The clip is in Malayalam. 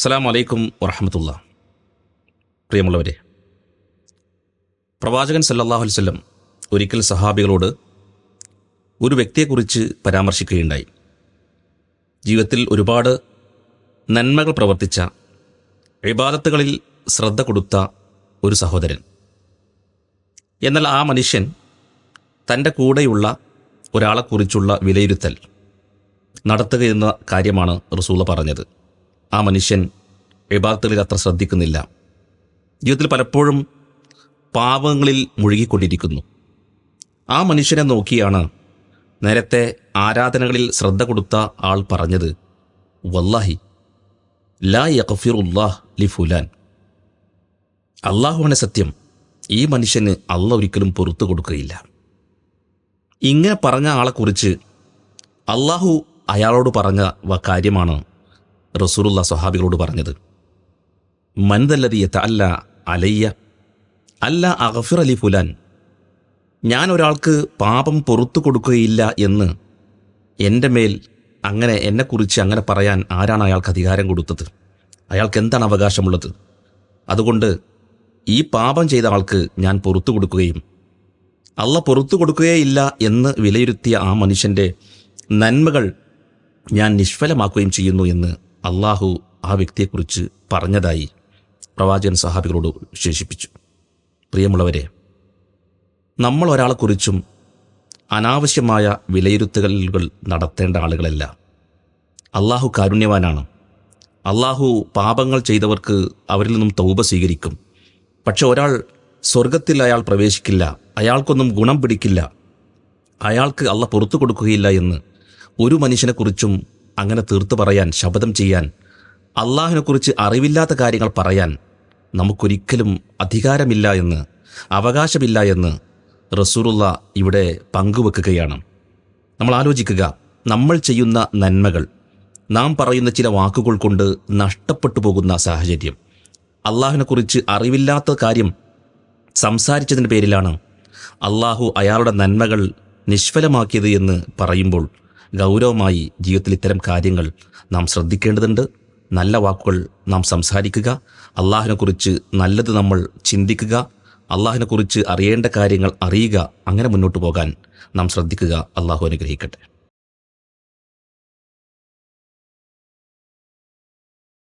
അസ്സാം വലൈക്കും വറഹമത്തുള്ള. പ്രിയമുള്ളവരെ പ്രവാചകൻ സല്ലല്ലാഹു അലൈഹി വസല്ലം ഒരിക്കൽ സഹാബികളോട് ഒരു വ്യക്തിയെക്കുറിച്ച് പരാമർശിക്കുകയുണ്ടായി. ജീവിതത്തിൽ ഒരുപാട് നന്മകൾ പ്രവർത്തിച്ച വിവാദത്തുകളിൽ ശ്രദ്ധ കൊടുത്ത ഒരു സഹോദരൻ. എന്നാൽ ആ മനുഷ്യൻ തന്റെ കൂടെയുള്ള ഒരാളെക്കുറിച്ചുള്ള വിലയിരുത്തൽ നടത്തുകയെന്ന കാര്യമാണ് റസൂള പറഞ്ഞത്. ആ മനുഷ്യൻ വിഭാഗത്തിൽ അത്ര ശ്രദ്ധിക്കുന്നില്ല. ജീവിതത്തിൽ പലപ്പോഴും പാപങ്ങളിൽ മുഴുകിക്കൊണ്ടിരിക്കുന്നു. ആ മനുഷ്യനെ നോക്കിയാണ് നേരത്തെ ആരാധനകളിൽ ശ്രദ്ധ കൊടുത്ത ആൾ പറഞ്ഞത് വല്ലാഹി ലാ യഖഫിറുല്ലാഹ് ലി ഫുലാൻ. അള്ളാഹുവാണ് സത്യം ഈ മനുഷ്യന് അള്ള ഒരിക്കലും പുറത്തു കൊടുക്കുകയില്ല. ഇങ്ങനെ പറഞ്ഞ ആളെക്കുറിച്ച് അള്ളാഹു അയാളോട് പറഞ്ഞ കാര്യമാണ് റസൂറുള്ള സ്വഹാബികളോട് പറഞ്ഞത് മൻതല്ലതിയത്ത അല്ല അലയ്യ അല്ല അഗഫിർ അലി ഫുലാൻ ഞാൻ ഒരാൾക്ക് പാപം പുറത്തു കൊടുക്കുകയില്ല എന്ന് എന്റെ മേൽ അങ്ങനെ എന്നെക്കുറിച്ച് അങ്ങനെ പറയാൻ ആരാണ് അയാൾക്ക് അധികാരം കൊടുത്തത്? അയാൾക്ക് എന്താണ് അവകാശമുള്ളത്? അതുകൊണ്ട് ഈ പാപം ചെയ്ത ആൾക്ക് ഞാൻ പുറത്തു കൊടുക്കുകയും അല്ല പുറത്തു കൊടുക്കുകയില്ല എന്ന് വിലയിരുത്തിയ ആ മനുഷ്യന്റെ നന്മകൾ ഞാൻ നിഷ്ഫലമാക്കുകയും ചെയ്യുന്നു എന്ന് അള്ളാഹു ആ വ്യക്തിയെക്കുറിച്ച് പറഞ്ഞതായി പ്രവാചകൻ സഹാബികളോട് വിശേഷിപ്പിച്ചു. പ്രിയമുള്ളവരെ നമ്മൾ ഒരാളെക്കുറിച്ചും അനാവശ്യമായ വിലയിരുത്തലുകൾ നടത്തേണ്ട ആളുകളല്ല. അള്ളാഹു കാരുണ്യവാനാണ്. അള്ളാഹു പാപങ്ങൾ ചെയ്തവർക്ക് അവരിൽ നിന്നും തൗബ സ്വീകരിക്കും. പക്ഷെ ഒരാൾ സ്വർഗത്തിൽ അയാൾ പ്രവേശിക്കില്ല അയാൾക്കൊന്നും ഗുണം പിടിക്കില്ല അയാൾക്ക് അള്ള പുറത്തു കൊടുക്കുകയില്ല എന്ന് ഒരു മനുഷ്യനെക്കുറിച്ചും അങ്ങനെ തീർത്തു പറയാൻ ശപഥം ചെയ്യാൻ അള്ളാഹിനെക്കുറിച്ച് അറിവില്ലാത്ത കാര്യങ്ങൾ പറയാൻ നമുക്കൊരിക്കലും അധികാരമില്ല എന്ന് അവകാശമില്ല എന്ന് റസൂറുള്ള ഇവിടെ പങ്കുവെക്കുകയാണ്. നമ്മൾ ആലോചിക്കുക നമ്മൾ ചെയ്യുന്ന നന്മകൾ നാം പറയുന്ന ചില വാക്കുകൾ കൊണ്ട് നഷ്ടപ്പെട്ടു പോകുന്ന സാഹചര്യം. അള്ളാഹിനെക്കുറിച്ച് അറിവില്ലാത്ത കാര്യം സംസാരിച്ചതിന്റെ പേരിലാണ് അള്ളാഹു അയാളുടെ നന്മകൾ നിഷ്ഫലമാക്കിയത് എന്ന് പറയുമ്പോൾ ഗൗരവമായി ജീവിതത്തിൽ ഇത്തരം കാര്യങ്ങൾ നാം ശ്രദ്ധിക്കേണ്ടതുണ്ട്. നല്ല വാക്കുകൾ നാം സംസാരിക്കുക. അള്ളാഹിനെക്കുറിച്ച് നല്ലത് നമ്മൾ ചിന്തിക്കുക. അള്ളാഹിനെക്കുറിച്ച് അറിയേണ്ട കാര്യങ്ങൾ അറിയുക. അങ്ങനെ മുന്നോട്ട് പോകാൻ നാം ശ്രദ്ധിക്കുക. അള്ളാഹു അനുഗ്രഹിക്കട്ടെ.